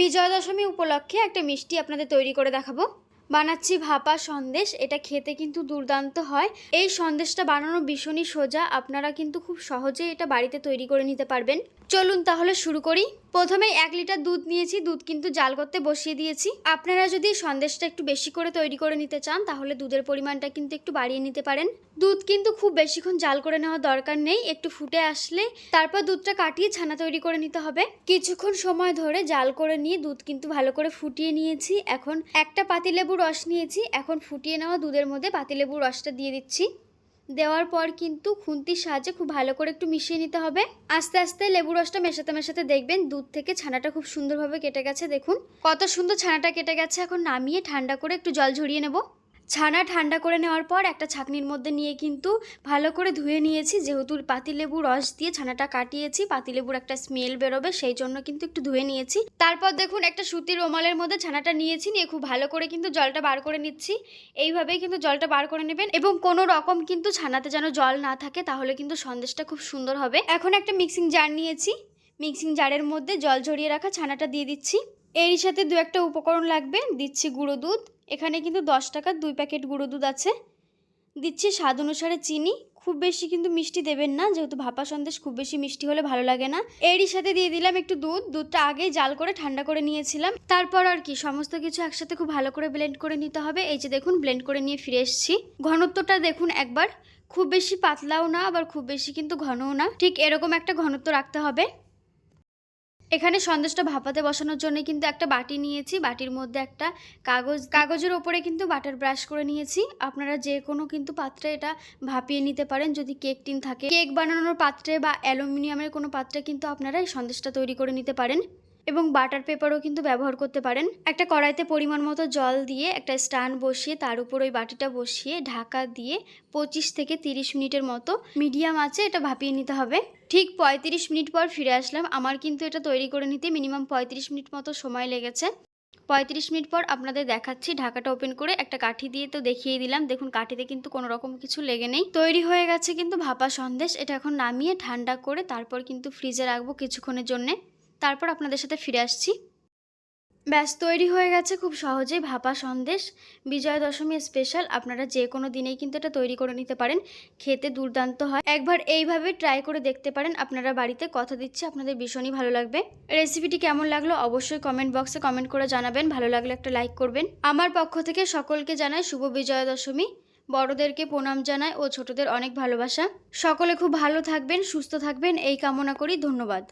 বিজয়া দশমী উপলক্ষে একটা মিষ্টি আপনাদের তৈরি করে দেখাবো। বানাচ্ছি ভাপা সন্দেশ, এটা খেতে কিন্তু দুর্দান্ত হয়। এই সন্দেশটা বানানো ভীষণই সোজা, আপনারা কিন্তু খুব সহজেই এটা বাড়িতে তৈরি করে নিতে পারবেন। চলুন তাহলে শুরু করি। প্রথমে এক লিটার দুধ নিয়েছি, দুধ কিন্তু জাল করতে বসিয়ে দিয়েছি। আপনারা যদি সন্দেশটা একটু বেশি করে তৈরি করে নিতে চান, তাহলে দুধের পরিমাণটা কিন্তু একটু বাড়িয়ে নিতে পারেন। দুধ কিন্তু খুব বেশিক্ষণ জাল করে নেওয়ার দরকার নেই, একটু ফুটে আসলে তারপর দুধটা কাটিয়ে ছানা তৈরি করে নিতে হবে। কিছুক্ষণ সময় ধরে জাল করে নিয়ে দুধ কিন্তু ভালো করে ফুটিয়ে নিয়েছি। এখন একটা পাতিলেবু রস নিয়েছি, এখন ফুটিয়ে নেওয়া দুধের মধ্যে পাতিলেবুর রসটা দিয়ে দিচ্ছি। দেওয়ার পর কিন্তু খুন্তির সাহায্যে খুব ভালো করে একটু মিশিয়ে নিতে হবে। আস্তে আস্তে লেবু রসটা মেশাতে মেশাতে দেখবেন দুধ থেকে ছানাটা খুব সুন্দরভাবে কেটে গেছে। দেখুন, কত সুন্দর ছানাটা কেটে গেছে। এখন নামিয়ে ঠান্ডা করে একটু জল ঝরিয়ে নেব। ছানা ঠান্ডা করে নেওয়ার পর একটা ছাকনির মধ্যে নিয়ে কিন্তু ভালো করে ধুয়ে নিয়েছি। যেহেতু পাতিলেবু রস দিয়ে ছানাটা কাটিয়েছি, পাতিলেবুর একটা স্মেল বেরোবে, সেই জন্য কিন্তু একটু ধুয়ে নিয়েছি। তারপর দেখুন, একটা সুতির রুমালের মধ্যে ছানাটা নিয়েছি, নিয়ে খুব ভালো করে কিন্তু জলটা বার করে নিচ্ছি। এইভাবেই কিন্তু জলটা বার করে নেবেন এবং কোনো রকম কিন্তু ছানাতে যেন জল না থাকে, তাহলে কিন্তু সন্দেশটা খুব সুন্দর হবে। এখন একটা মিক্সিং জার নিয়েছি। মিক্সিং জারের মধ্যে জল ঝরিয়ে রাখা ছানাটা দিয়ে দিচ্ছি। এরই সাথে দু একটা উপকরণ লাগবে, দিচ্ছি গুঁড়ো দুধ এখানে কিন্তু দশ টাকার দুই প্যাকেট গুঁড়ো দুধ আছে। দিচ্ছি স্বাদ অনুসারে চিনি। খুব বেশি কিন্তু মিষ্টি দেবেন না, যেহেতু ভাপা সন্দেশ খুব বেশি মিষ্টি হলে ভালো লাগে না। এরই সাথে দিয়ে দিলাম একটু দুধ। দুধটা আগেই জাল করে ঠান্ডা করে নিয়েছিলাম। তারপর আর কি, সমস্ত কিছু একসাথে খুব ভালো করে ব্লেন্ড করে নিতে হবে। এই যে দেখুন ব্লেন্ড করে নিয়ে ফিরে এসেছি। ঘনত্বটা দেখুন একবার। খুব বেশি পাতলাও না, আবার খুব বেশি কিন্তু ঘনও না। ঠিক এরকম একটা ঘনত্ব রাখতে হবে। এখানে সন্দেশটা ভাপাতে বসানোর জন্য কিন্তু একটা বাটি নিয়েছি। বাটির মধ্যে একটা কাগজ, কাগজের ওপরে কিন্তু বাটার ব্রাশ করে নিয়েছি। আপনারা যে কোনো কিন্তু পাত্রে এটা ভাপিয়ে নিতে পারেন। যদি কেক টিন থাকে, কেক বানানোর পাত্রে বা অ্যালুমিনিয়ামের কোনো পাত্রে কিন্তু আপনারা এই সন্দেশটা তৈরি করে নিতে পারেন। এবং বাটার পেপারও কিন্তু ব্যবহার করতে পারেন। একটা কড়াইতে পরিমাণ মতো জল দিয়ে একটা স্টান বসিয়ে তার উপর ওই বাটিটা বসিয়ে ঢাকা দিয়ে পঁচিশ থেকে তিরিশ মিনিটের মতো মিডিয়াম আছে এটা ভাপিয়ে নিতে হবে। ঠিক পঁয়ত্রিশ মিনিট পর ফিরে আসলাম। আমার কিন্তু এটা তৈরি করে নিতে মিনিমাম পঁয়ত্রিশ মিনিট মতো সময় লেগেছে। পঁয়ত্রিশ মিনিট পর আপনাদের দেখাচ্ছি, ঢাকাটা ওপেন করে একটা কাঠি দিয়ে তো দেখিয়ে দিলাম। দেখুন, কাঠিতে কিন্তু কোনো রকম কিছু লেগে নেই। তৈরি হয়ে গেছে কিন্তু ভাপা সন্দেশ। এটা এখন নামিয়ে ঠান্ডা করে তারপর কিন্তু ফ্রিজে রাখব কিছুক্ষণের জন্যে। তারপর আপনাদের সাথে ফিরে আসছি। ব্যাস, তৈরি হয়ে গেছে খুব সহজেই ভাপা সন্দেশ। বিজয়া দশমী স্পেশাল আপনারা যে কোনো দিনেই কিন্তু এটা তৈরি করে নিতে পারেন। খেতে দুর্দান্ত হয়। একবার এইভাবে ট্রাই করে দেখতে পারেন, আপনারা বাড়িতে কথা দিচ্ছি, আপনাদের ভীষণই ভালো লাগবে। রেসিপিটি কেমন লাগল অবশ্যই কমেন্ট বক্সে কমেন্ট করে জানাবেন। ভালো লাগলে একটা লাইক করবেন। আমার পক্ষ থেকে সকলকে জানাই শুভ বিজয়া দশমী। বড়দেরকে প্রণাম জানায় ও ছোটদের অনেক ভালোবাসা। সকলে খুব ভালো থাকবেন, সুস্থ থাকবেন, এই কামনা করি, ধন্যবাদ।